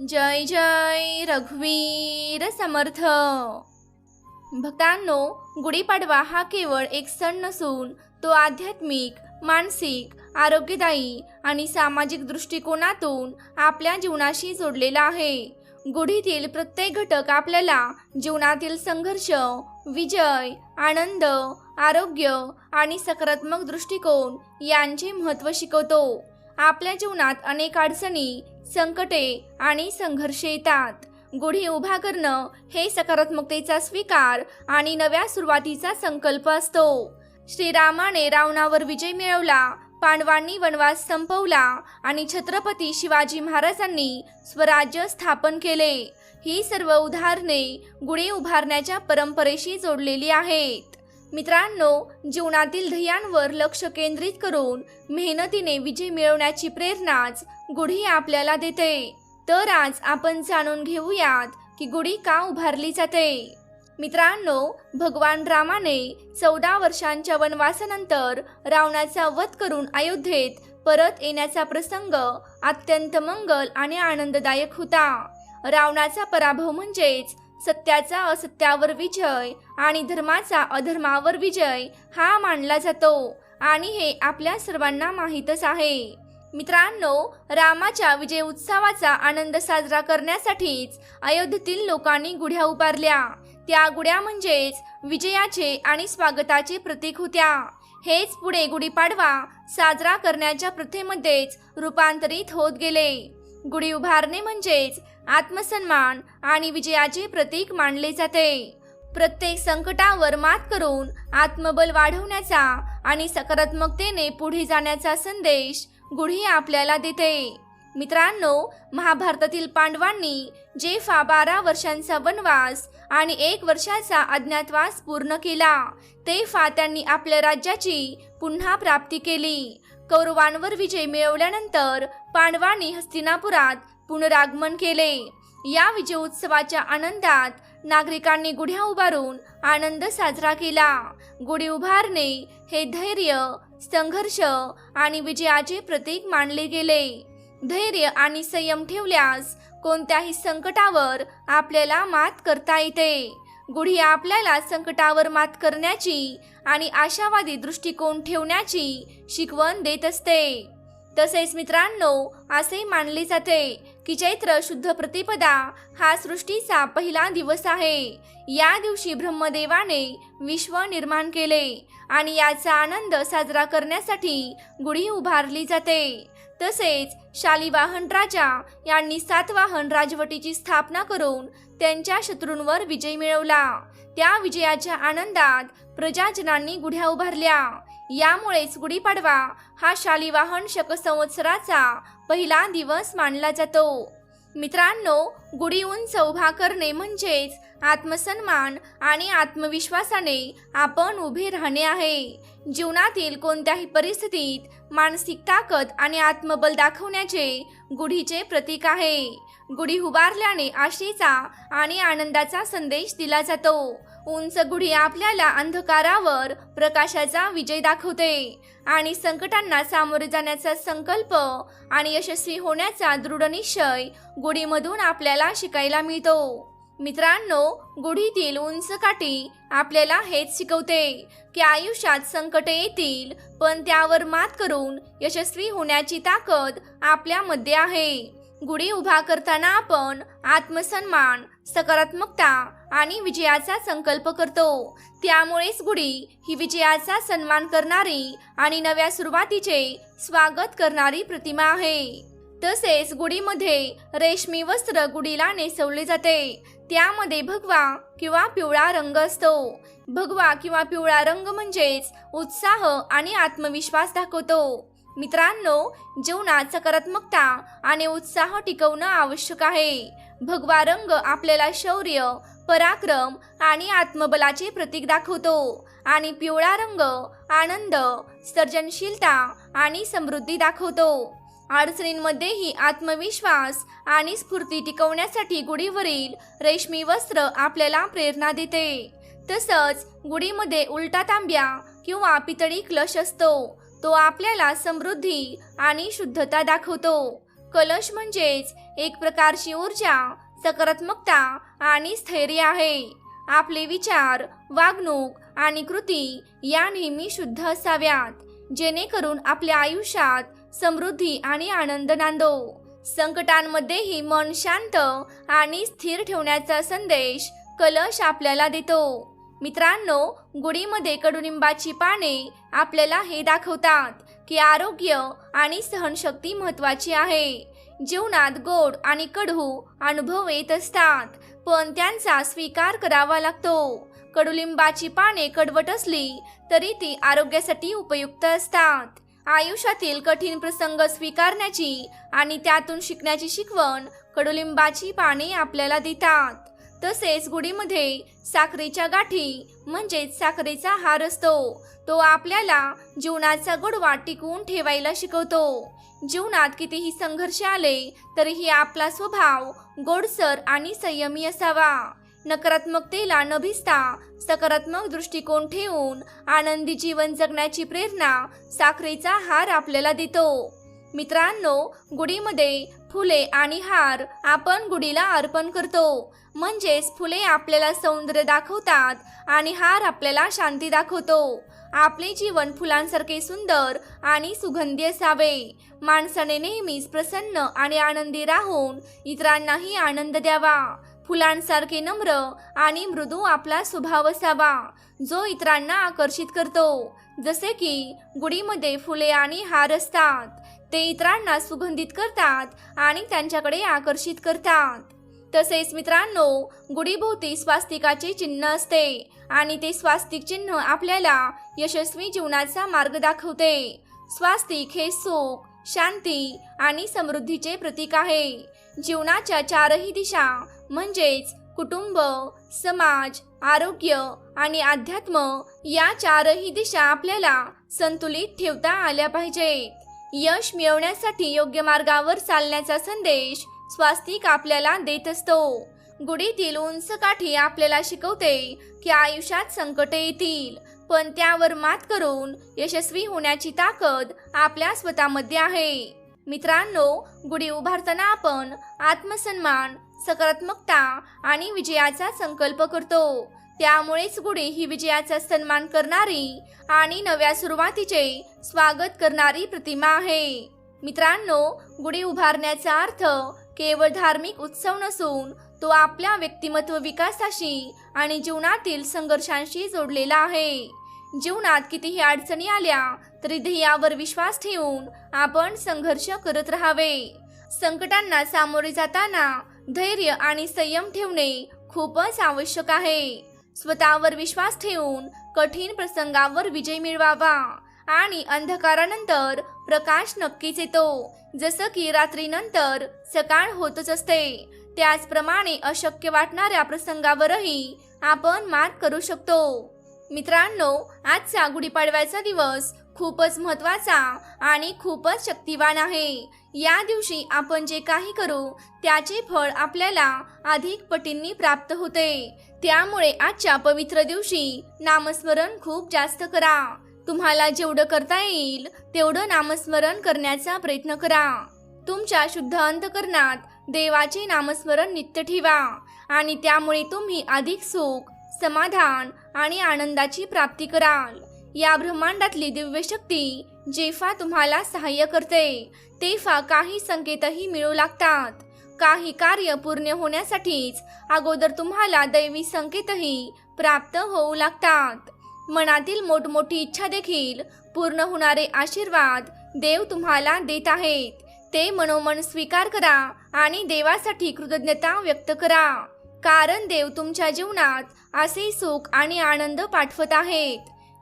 जय जय रघुवीर समर्थ. भक्तांनो गुढीपाडवा हा केवळ एक सण नसून तो आध्यात्मिक मानसिक आरोग्यदायी आणि सामाजिक दृष्टिकोनातून आपल्या जीवनाशी जोडलेला आहे. गुढीतील प्रत्येक घटक आपल्याला जीवनातील संघर्ष विजय आनंद आरोग्य आणि सकारात्मक दृष्टिकोन यांचे महत्त्व शिकवतो. आपल्या जीवनात अनेक अडचणी संकटे आणि संघर्ष येतात. गुढी उभा करणं हे सकारात्मकतेचा स्वीकार आणि नव्या सुरुवातीचा संकल्प असतो. श्रीरामाने रावणावर विजय मिळवला पांडवांनी वनवास संपवला आणि छत्रपती शिवाजी महाराजांनी स्वराज्य स्थापन केले. ही सर्व उदाहरणे गुढी उभारण्याच्या परंपरेशी जोडलेली आहेत. मित्रांनो जीवनातील ध्येयांवर लक्ष केंद्रित करून मेहनतीने विजय मिळवण्याची प्रेरणाच गुढी आपल्याला देते. तर आज आपण जाणून घेऊयात की गुढी का उभारली जाते. मित्रांनो भगवान रामाने चौदा वर्षांच्या वनवासानंतर रावणाचा वध करून अयोध्येत परत येण्याचा प्रसंग अत्यंत मंगल आणि आनंददायक होता. रावणाचा पराभव म्हणजेच सत्याचा असत्यावर विजय आणि धर्माचा अधर्मावर विजय हा मानला जातो आणि हे आपल्या सर्वांना माहीतच आहे. मित्रांनो रामाच्या विजय उत्सवाचा आनंद साजरा करण्यासाठीच अयोध्येतील लोकांनी गुढ्या उभारल्या. त्या गुढ्या म्हणजेच विजयाचे आणि स्वागताचे प्रतीक होत्या. हेच पुढे गुढीपाडवा साजरा करण्याच्या प्रथेमध्येच रूपांतरित होत गेले. गुढी उभारणे म्हणजेच आत्मसन्मान आणि विजयाचे प्रतीक मानले जाते. प्रत्येक संकटावर मात करून आत्मबल वाढवण्याचा आणि सकारात्मकतेने पुढे जाण्याचा संदेश गुढी आपल्याला देते. मित्रांनो महाभारतातील पांडवांनी जेफा बारा वर्षांचा वनवास आणि एक वर्षाचा अज्ञातवास पूर्ण केला तेफा त्यांनी आपल्या राज्याची पुन्हा प्राप्ती केली. कौरवांवर विजय मिळवल्यानंतर पांडवांनी हस्तिनापुरात पुनरागमन केले. या विजय उत्सवाच्या आनंदात नागरिकांनी गुढ्या उभारून आनंद साजरा केला. गुढी उभारणे हे धैर्य संघर्ष आणि विजयाचे प्रतीक मानले गेले. धैर्य आणि संयम ठेवल्यास कोणत्याही संकटावर आपल्याला मात करता येते. गुढी आपल्याला संकटावर मात करण्याची आणि आशावादी दृष्टिकोन ठेवण्याची शिकवण देत असते. तसेच मित्रांनो असे मानले जाते की चैत्र शुद्ध प्रतिपदा हा सृष्टीचा पहिला दिवस आहे. या दिवशी ब्रह्मदेवाने विश्व निर्माण केले आणि याचा आनंद साजरा करण्यासाठी गुढी उभारली जाते. तसेच शालिवाहन राजा यांनी सातवाहन राजवटीची स्थापना करून त्यांच्या शत्रूंवर विजय मिळवला. त्या विजयाच्या आनंदात प्रजाजनांनी गुढ्या उभारल्या. यामुळेच गुढीपाडवा हा शालिवाहन शकसंवत्सराचा पहिला दिवस मानला जातो. मित्रांनो गुढीहून चौभा करणे म्हणजेच आत्मसन्मान आणि आत्मविश्वासाने आपण उभे राहणे आहे. जीवनातील कोणत्याही परिस्थितीत मानसिक ताकद आणि आत्मबल दाखवण्याचे गुढीचे प्रतीक आहे. गुढी उभारल्याने आशेचा आणि आनंदाचा संदेश दिला जातो. उंच गुढी आपल्याला अंधकारावर प्रकाशाचा विजय दाखवते. आणि संकटांना सामोरे जाण्याचा संकल्प आणि यशस्वी होण्याचा दृढ निश्चय गुढीमधून आपल्याला शिकायला मिळतो. मित्रांनो गुढीतील उंच काठी आपल्याला हेच शिकवते की आयुष्यात संकटे येतील पण त्यावर मात करून यशस्वी होण्याची ताकद आपल्यामध्ये आहे. गुढी उभा करताना आपण आत्मसन्मान सकारात्मकता आणि विजयाचा संकल्प करतो. त्यामुळेच गुढी ही विजयाचा सन्मान करणारी आणि नव्या सुरुवातीचे स्वागत करणारी प्रतिमा आहे. तसेच गुढीमध्ये रेशमी वस्त्र गुढीला नेसवले जाते. त्यामध्ये भगवा किंवा पिवळा रंग असतो. भगवा किंवा पिवळा रंग म्हणजेच उत्साह आणि आत्मविश्वास दाखवतो. मित्रांनो जीवनात सकारात्मकता आणि उत्साह टिकवणं आवश्यक आहे. भगवा रंग आपल्याला शौर्य पराक्रम आणि आत्मबलाचे प्रतीक दाखवतो आणि पिवळा रंग आनंद सर्जनशीलता आणि समृद्धी दाखवतो. अडचणींमध्येही आत्मविश्वास आणि स्फूर्ती टिकवण्यासाठी गुढीवरील रेशमी वस्त्र आपल्याला प्रेरणा देते. तसंच गुढीमध्ये उलटा तांब्या किंवा पितळी क्लश असतो. तो आपल्याला समृद्धी आणि शुद्धता दाखवतो. कलश म्हणजेच एक प्रकारची ऊर्जा सकारात्मकता आणि स्थैर्य आहे. आपले विचार वागणूक आणि कृती या नेहमी शुद्ध असाव्यात जेणेकरून आपल्या आयुष्यात समृद्धी आणि आनंद नांदो. संकटांमध्येही मन शांत आणि स्थिर ठेवण्याचा संदेश कलश आपल्याला देतो. मित्रांनो गुढीमध्ये कडुनिंबाची पाने आपल्याला हे दाखवतात की आरोग्य आणि सहनशक्ती महत्वाची आहे. जीवनात गोड आणि कडू अनुभव येत असतात पण त्यांचा स्वीकार करावा लागतो. कडुलिंबाची पाने कडवट असली तरी ती आरोग्यासाठी उपयुक्त असतात. आयुष्यातील कठीण प्रसंग स्वीकारण्याची आणि त्यातून शिकण्याची शिकवण कडुलिंबाची पाने आपल्याला देतात. तसेच गुढीमध्ये साखरेच्या गाठी म्हणजेच साखरेचा हार असतो. तो आपल्याला जीवनाचा गोडवा टिकवून ठेवायला शिकवतो. जीवनात कितीही संघर्ष आले तरीही आपला स्वभाव गोडसर आणि संयमी असावा. नकारात्मकतेला न भिसता सकारात्मक दृष्टिकोन ठेवून आनंदी जीवन जगण्याची प्रेरणा साखरेचा हार आपल्याला देतो. मित्रांनो गुढीमध्ये फुले आणि हार आपण गुढीला अर्पण करतो. म्हणजेच फुले आपल्याला सौंदर्य दाखवतात आणि हार आपल्याला शांती दाखवतो. आपले जीवन फुलांसारखे सुंदर आणि सुगंधी असावे. माणसाने नेहमीच प्रसन्न आणि आनंदी राहून इतरांनाही आनंद द्यावा. फुलांसारखे नम्र आणि मृदू आपला स्वभाव असावा जो इतरांना आकर्षित करतो. जसे की गुढीमध्ये फुले आणि हार असतात. ते इतरांना सुगंधित करतात आणि त्यांच्याकडे आकर्षित करतात. तसेच मित्रांनो गुढीभोवती स्वास्तिकाचे चिन्ह असते आणि ते स्वास्तिक चिन्ह आपल्याला यशस्वी जीवनाचा मार्ग दाखवते. स्वास्तिक हे सुख शांती आणि समृद्धीचे प्रतीक आहे. जीवनाच्या चारही दिशा म्हणजेच कुटुंब समाज आरोग्य आणि अध्यात्म या चारही दिशा आपल्याला संतुलित ठेवता आल्या पाहिजेत. यश मिळवण्यासाठी योग्य मार्गावर चालण्याचा संदेश स्वास्तिक आपल्याला देत असतो. गुढीतील उंच काठी आपल्याला शिकवते की आयुष्यात संकटे येतील. पण त्यावर मात करून यशस्वी होण्याची ताकद आपल्या स्वतःमध्ये आहे. मित्रांनो गुढी उभारताना आपण आत्मसन्मान सकारात्मकता आणि विजयाचा संकल्प करतो. त्यामुळेच गुढी ही विजयाचा सन्मान करणारी आणि नव्या सुरुवातीचे स्वागत करणारी प्रतिमा आहे. मित्रांनो गुढी उभारण्याचा अर्थ केवळ धार्मिक उत्सव नसून तो आपल्या व्यक्तिमत्व विकासाशी आणि जीवनातील संघर्षांशी जोडलेला आहे. जीवनात कितीही अडचणी आल्या तरी ध्येयावर विश्वास ठेवून आपण संघर्ष करत राहावे. संकटांना सामोरे जाताना धैर्य आणि संयम ठेवणे खूपच आवश्यक आहे. स्वतःवर विश्वास ठेवून कठीण प्रसंगावर विजय मिळवावा. आणि अंधकारानंतर प्रकाश नक्कीच येतो. जसं की रात्रीनंतर सकाळ होतच असते. त्याचप्रमाणे अशक्य वाटणाऱ्या प्रसंगावरही आपण मात करू शकतो. मित्रांनो आजचा गुढीपाडव्याचा दिवस खूपच महत्त्वाचा आणि खूपच शक्तिवान आहे. या दिवशी आपण जे काही करू त्याचे फळ आपल्याला अधिक पटींनी प्राप्त होते. त्यामुळे आजच्या पवित्र दिवशी नामस्मरण खूप जास्त करा. तुम्हाला जेवढं करता येईल तेवढं नामस्मरण करण्याचा प्रयत्न करा. तुमच्या शुद्ध अंतकरणात देवाचे नामस्मरण नित्य ठेवा आणि त्यामुळे तुम्ही अधिक सुख समाधान आणि आनंदाची प्राप्ती कराल. या ब्रह्मांडातली दिव्य शक्ती जेफा तुम्हाला सहाय्य करते. तेव्हा काही संकेतही मिळू लागतात. काही कार्य पूर्ण होण्यासाठीच अगोदर तुम्हाला दैवी संकेतही प्राप्त होऊ लागतात. मनातील मोठमोठी इच्छा देखील पूर्ण होणारे आशीर्वाद देव तुम्हाला देत आहेत. ते मनोमन स्वीकार करा आणि देवासाठी कृतज्ञता व्यक्त करा. कारण देव तुमच्या जीवनात असे सुख आणि आनंद पाठवत आहेत.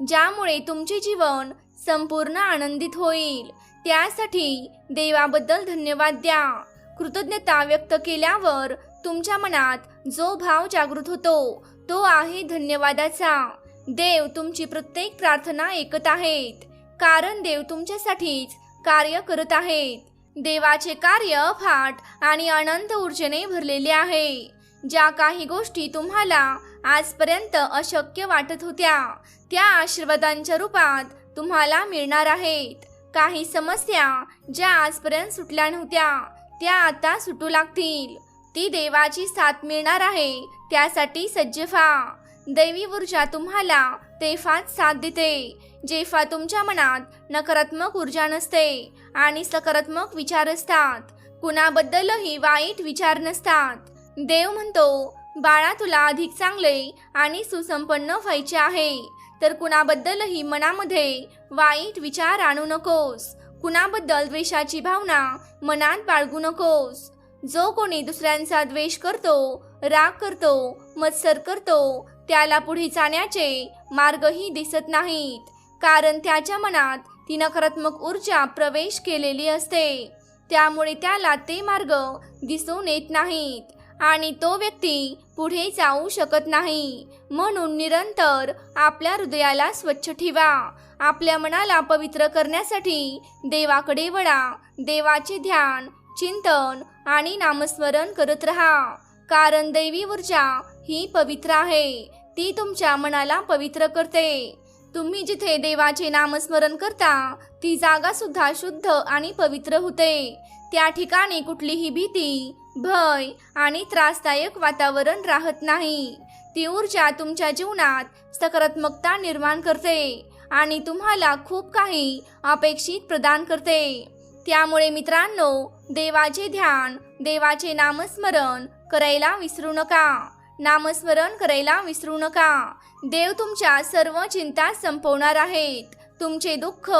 ज्यामुळे तुमचे जीवन संपूर्ण आनंदित होईल. त्यासाठी देवाबद्दल धन्यवाद द्या. कृतज्ञता व्यक्त केल्यावर तुमच्या मनात जो भाव जागृत होतो तो आहे धन्यवादाचा. देव तुमची प्रत्येक प्रार्थना ऐकत आहेत. कारण देव तुमच्यासाठीच कार्य करत आहेत. देवाचे कार्य अफाट आणि अनंत ऊर्जेने भरलेले आहे. ज्या काही गोष्टी तुम्हाला आजपर्यंत अशक्य वाटत होत्या. त्या आशीर्वादांच्या रूपात तुम्हाला मिळणार आहेत. काही समस्या ज्या आजपर्यंत सुटल्या नव्हत्या त्या आता सुटू लागतील. ती देवाची साथ मिळणार आहे त्यासाठी सज्ज व्हा. दैवी ऊर्जा तुम्हाला तेफात साथ देते जेफा तुमच्या मनात नकारात्मक ऊर्जा नसते आणि सकारात्मक विचार असतात. कुणाबद्दलही वाईट विचार नसतात. देव म्हणतो बाळा तुला अधिक चांगले आणि सुसंपन्न व्हायचे आहे. तर कुणाबद्दलही मनामध्ये वाईट विचार आणू नकोस. कुणाबद्दल द्वेषाची भावना मनात बाळगू नकोस. जो कोणी दुसऱ्यांचा द्वेष करतो राग करतो मत्सर करतो त्याला पुढे जाण्याचे मार्गही दिसत नाहीत. कारण त्याच्या मनात ती नकारात्मक ऊर्जा प्रवेश केलेली असते. त्यामुळे त्याला ते मार्ग दिसून येत नाहीत. आणि तो व्यक्ती पुढे जाऊ शकत नाही. म्हणून निरंतर आपल्या हृदयाला स्वच्छ ठेवा. आपल्या मनाला पवित्र करण्यासाठी देवाकडे वळा. देवाचे ध्यान चिंतन आणि नामस्मरण करत राहा. कारण दैवी ऊर्जा ही पवित्र आहे. ती तुमच्या मनाला पवित्र करते. तुम्ही जिथे देवाचे नामस्मरण करता ती जागा सुद्धा शुद्ध आणि पवित्र होते. त्या ठिकाणी कुठलीही भीती भय आणि त्रासदायक वातावरण राहत नाही. ती ऊर्जा तुमच्या जीवनात सकारात्मकता निर्माण करते आणि तुम्हाला खूप काही अपेक्षित प्रदान करते. त्यामुळे मित्रांनो देवाचे ध्यान देवाचे नामस्मरण करायला विसरू नका. नामस्मरण करायला विसरू नका. देव तुमच्या सर्व चिंता संपवणार आहेत. तुमचे दुःख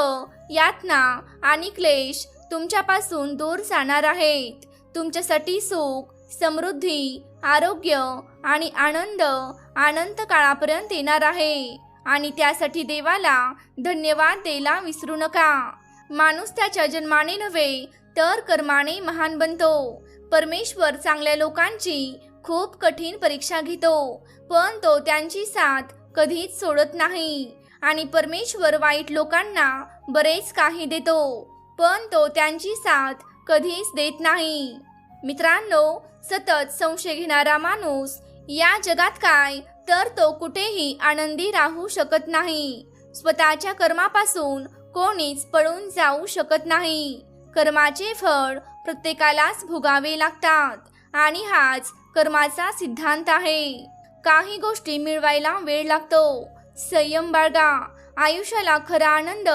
यातना आणि क्लेश तुमच्यापासून दूर जाणार आहेत. तुमच्यासाठी सुख समृद्धी आरोग्य आणि आनंद अनंत काळापर्यंत येणार आहे. आणि त्यासाठी देवाला धन्यवाद द्यायला विसरू नका. माणूस त्याच्या जन्माने नव्हे तर कर्माने महान बनतो. परमेश्वर चांगल्या लोकांची खूप कठीण परीक्षा घेतो पण तो त्यांची साथ कधीच सोडत नाही. आणि परमेश्वर वाईट लोकांना बरेच काही देतो पण तो त्यांची साथ कधीच देत नाही. मित्रांनो सतत संशय घेणारा माणूस या जगात काय तर तो कुठेही आनंदी राहू शकत नाही. स्वतःच्या कर्मापासून कोणीच पळून जाऊ शकत नाही. कर्माचे फळ प्रत्येकालाच भोगावे लागतात आणि हाच कर्माचा सिद्धांत आहे. काही गोष्टी मिळवायला वेळ लागतो. संयम बाळगा. आयुष्याला खरा आनंद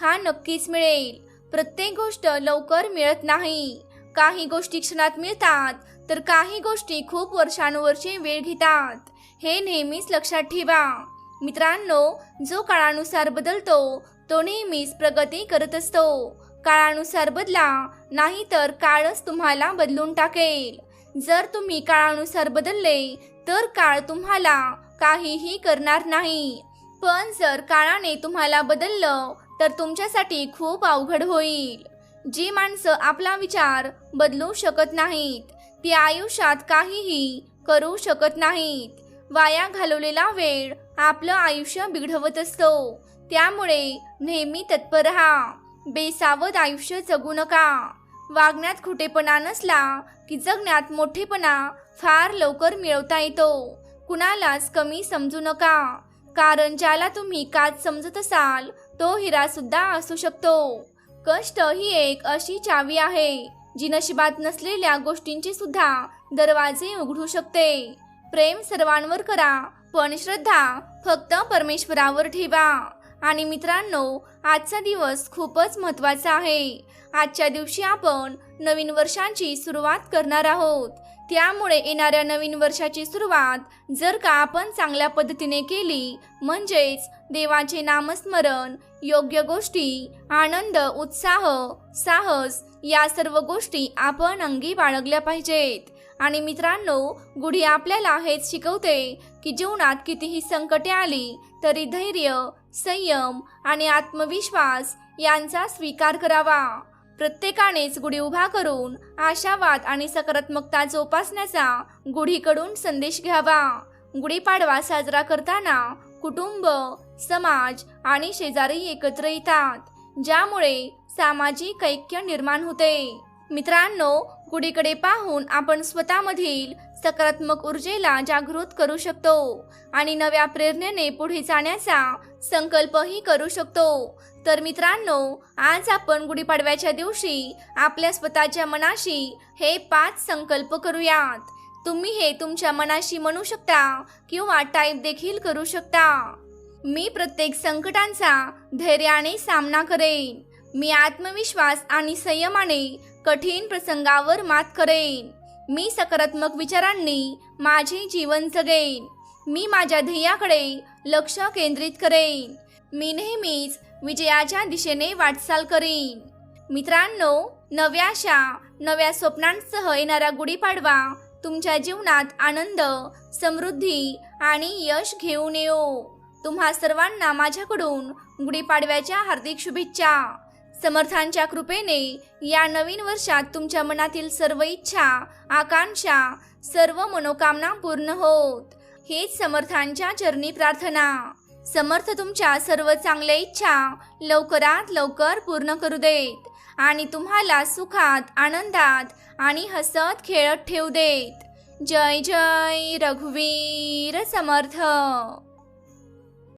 हा नक्कीच मिळेल. प्रत्येक गोष्ट लवकर मिळत नाही. काही गोष्टी क्षणात मिळतात तर काही गोष्टी खूप वर्षानुवर्षे वेळ घेतात. हे नेहमीच लक्षात ठेवा. मित्रांनो जो काळानुसार बदलतो तो नेहमीच प्रगती करत असतो. काळानुसार बदला नाही तर काळच तुम्हाला बदलून टाकेल. जर तुम्ही काळानुसार बदलले तर काळ तुम्हाला काहीही करणार नाही. पण जर काळाने तुम्हाला बदललं तर तुमच्यासाठी खूप अवघड होईल. जी माणसं आपला विचार बदलू शकत नाहीत ती आयुष्यात काहीही करू शकत नाहीत. वाया घालवलेला वेळ आपलं आयुष्य बिघडवत असतो. त्यामुळे नेहमी तत्पर राहा. बेसावध आयुष्य जगू नका. वागण्यात खोटेपणा नसला की जगण्यात मोठेपणा फार लवकर मिळवता येतो. कुणालाच कमी समजू नका. कारण ज्याला तुम्ही काच समजत असाल तो हिरा सुद्धा असू शकतो. कष्ट ही एक अशी चावी आहे जी नशिबात नसलेल्या गोष्टींचे सुद्धा दरवाजे उघडू शकते. प्रेम सर्वांवर करा पण श्रद्धा फक्त परमेश्वरावर ठेवा. आणि मित्रांनो आजचा दिवस खूपच महत्त्वाचा आहे. आजच्या दिवशी आपण नवीन वर्षांची सुरुवात करणार आहोत. त्यामुळे येणाऱ्या नवीन वर्षाची सुरुवात जर का आपण चांगल्या पद्धतीने केली म्हणजेच देवाचे नामस्मरण योग्य गोष्टी आनंद उत्साह साहस या सर्व गोष्टी आपण अंगी बाळगल्या पाहिजेत. आणि मित्रांनो गुढी आपल्याला हेच शिकवते की जीवनात कितीही संकटे आली तरी धैर्य संयम आणि आत्मविश्वास यांचा स्वीकार करावा. प्रत्येकानेच गुढी उभा करून आशावाद आणि सकारात्मकता जोपासण्याचा गुढीकडून संदेश घ्यावा. गुढीपाडवा साजरा करताना कुटुंब समाज आणि शेजारी एकत्र येतात ज्यामुळे सामाजिक ऐक्य निर्माण होते. मित्रांनो गुढीकडे पाहून आपण स्वतःमधील सकारात्मक ऊर्जेला जागृत करू शकतो आणि नव्या प्रेरणेने पुढे जाण्याचा संकल्पही करू शकतो. तर मित्रांनो आज आपण गुढीपाडव्याच्या दिवशी आपल्या स्वतःच्या मनाशी हे पाच संकल्प करूयात. तुम्ही हे तुमच्या मनाशी म्हणू शकता किंवा टाईप देखील करू शकता. मी प्रत्येक संकटांचा धैर्याने सामना करेन. मी आत्मविश्वास आणि संयमाने कठीण प्रसंगावर मात करेन. मी सकारात्मक विचारांनी माझे जीवन जगेन. मी माझ्या ध्येयाकडे लक्ष केंद्रित करेन. मी नेहमीच विजयाच्या दिशेने वाटचाल करीन. मित्रांनो नव्याशा नव्या स्वप्नांसह येणारा गुढीपाडवा तुमच्या जीवनात आनंद समृद्धी आणि यश घेऊन येऊ तुम्हा सर्वांना माझ्याकडून गुढीपाडव्याच्या हार्दिक शुभेच्छा. समर्थांच्या कृपेने या नवीन वर्षात तुमच्या मनातील सर्व इच्छा आकांक्षा सर्व मनोकामना पूर्ण होत. हेच समर्थांच्या चरणी प्रार्थना. समर्थ तुमच्या सर्व चांगल्या इच्छा लवकरात लवकर पूर्ण करू देत आणि तुम्हाला सुखात आनंदात आणि हसत खेळत ठेवू देत. जय जय रघुवीर समर्थ.